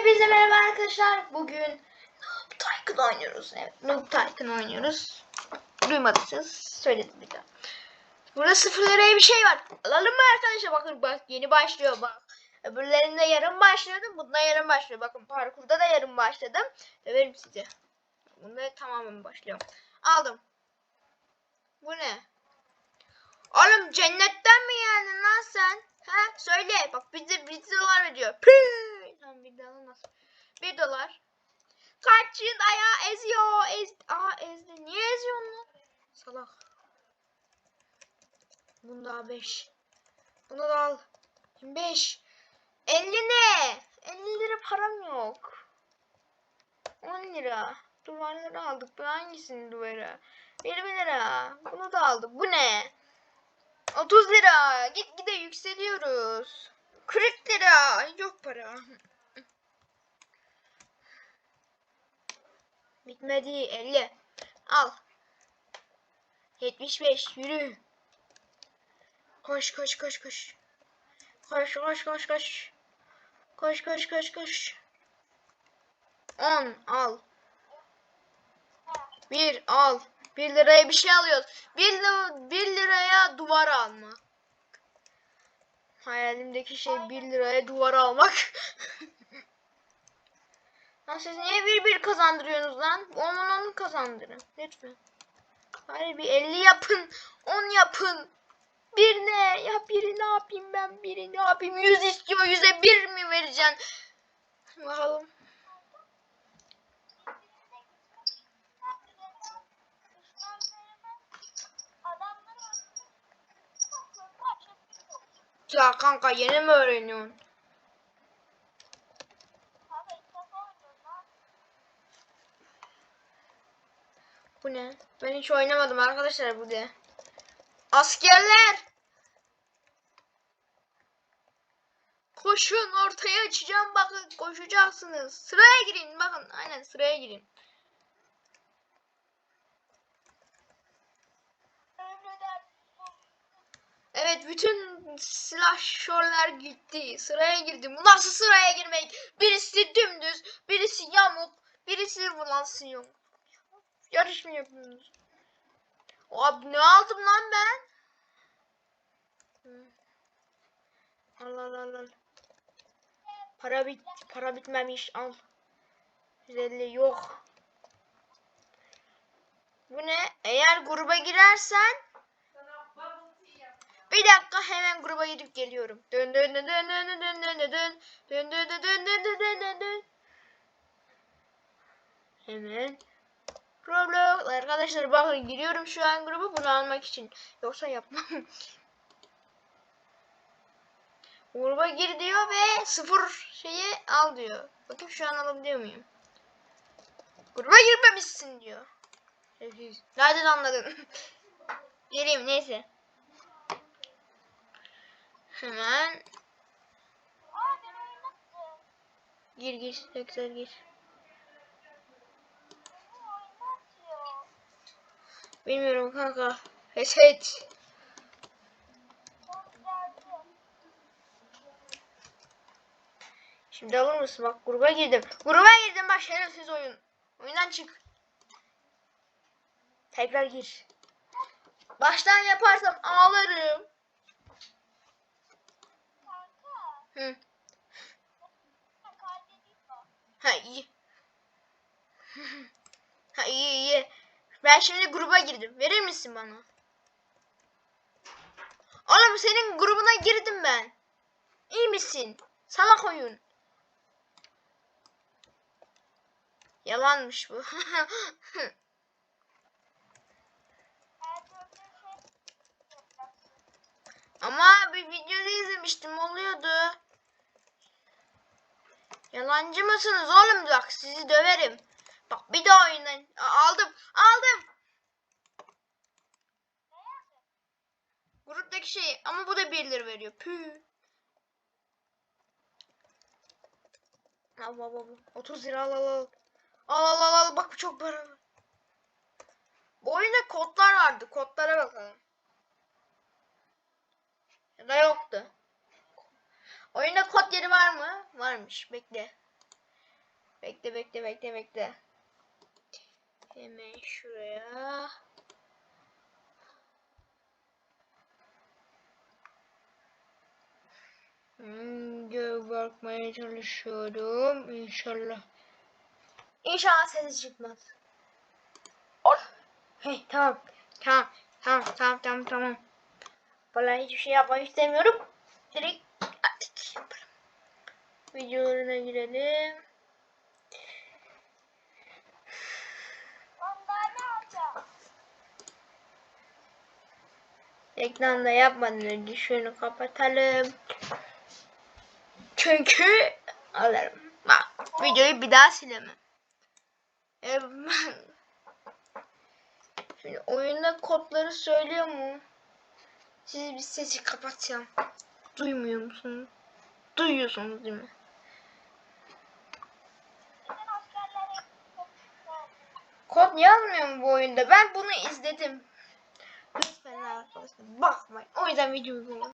Hepinize merhaba arkadaşlar. Bugün Noob Tycoon oynuyoruz. Evet, Noob Tycoon oynuyoruz. Duymadıysanız söyledim bir daha. Burada sıfır bir şey var. Alalım mı arkadaşlar? Bakın bak yeni başlıyor bak. Öbürlerinde yarım başlıyordu. Bunda yarım başlıyor. Bakın parkurda da yarım başladım. Döverim size. Bunda tamamen başlıyorum. Aldım. Bu ne? Oğlum cennetten mi geldin lan sen? Ha söyle. Bak bize bir dolar veriyor. Pıı! Tamam bir dolar nasıl? Bir dolar. Kaçın ayağı eziyor. Ez Aa ezdi. Niye eziyorsun lan? Salak. Bunda 5. Bunu da al. 25. 50 ne? 50 lira param yok. 10 lira. Duvarları aldık. Bu hangisini duvara? 20 lira. Bunu da aldık. Bu ne? 30 lira. Git gide yükseliyoruz. 40 lira. Yok para. Bitmedi. 50. Al. 75. Yürü. Koş koş koş koş. Koş koş koş koş. Koş koş koş koş. 10 al. 1 al. 1 liraya bir şey alıyoruz. 1 lira, 1 liraya duvar alma. Hayalimdeki şey 1 liraya duvar almak. lan siz niye bir bir kazandırıyorsunuz lan? Onun onu kazandırın. Lütfen. Hayır bir 50 yapın. 10 yapın. Bir ne? Ya biri ne yapayım ben? Biri ne yapayım? 100 istiyor. 100'e 1 mi vereceksin? Bakalım. Ya kanka yeni mi öğreniyorsun? Ne? Ben hiç oynamadım arkadaşlar bu ne? Askerler! Koşun ortaya açacağım bakın koşacaksınız. Sıraya girin bakın aynen sıraya girin. Evet bütün silahşörler gitti. Sıraya girdi. Bu nasıl sıraya girmek? Birisi dümdüz, birisi yamuk, birisi bulansıyor. Yarış mı yapıyorsunuz? Abi ne aldım lan ben? Hı. Allah Allah Allah. Para bit para bitmemiş al. 150 yok. Bu ne? Eğer gruba girersen bir dakika hemen gruba gidip geliyorum. Dön dön dön dön dön dön dön dön dön dön dön dön dön dön dön dön Hemen Roblox arkadaşlar bakın giriyorum şu an gruba bunu almak için. Yoksa yapmam. gruba gir diyor ve sıfır şeyi al diyor. Bakayım şu an alabiliyor muyum? Gruba girmemişsin diyor. Nereden anladın? Gireyim neyse. Hemen gir gir tekrar gir. Bilmiyorum kanka. Reset. Şimdi alır mısın? Bak gruba girdim. Gruba girdim bak şerefsiz oyun. Oyundan çık. Tekrar gir. Baştan yaparsam ağlarım. Hı. Ha iyi. ha iyi iyi. Ben şimdi gruba girdim. Verir misin bana? Oğlum senin grubuna girdim ben. İyi misin? Salak oyun. Yalanmış bu. Ama bir videoda izlemiştim oluyordu. Yalancı mısınız oğlum bak sizi döverim. Bak bir daha oyundan aldım aldım. Gruptaki şey ama bu da 1 lira veriyor. Pü. Al al al. 30 lira al al al. Al al al al bak bu çok para. Bu oyunda kodlar vardı. Kodlara bakalım. Ya da yoktu. Oyunda kod yeri var mı? Varmış. Bekle. Bekle bekle bekle bekle. Hemen şuraya. Hmm, gör bakmaya çalışıyorum. İnşallah. İnşallah sesi çıkmaz. Ol. Hey tamam. Tamam. Tamam tamam tamam tamam. Vallahi hiçbir şey yapmak istemiyorum. Direkt yaparım. Videolarına girelim. Ekranda yapmadan önce şunu kapatalım. Çünkü alırım. Bak videoyu bir daha silemem. Ee, Şimdi oyunda kodları söylüyor mu? Siz bir sesi kapatacağım. Duymuyor musunuz? Duyuyorsunuz değil mi? Kod yazmıyor mu bu oyunda? Ben bunu izledim. Lütfen arkadaşlar bakmayın. O yüzden videoyu.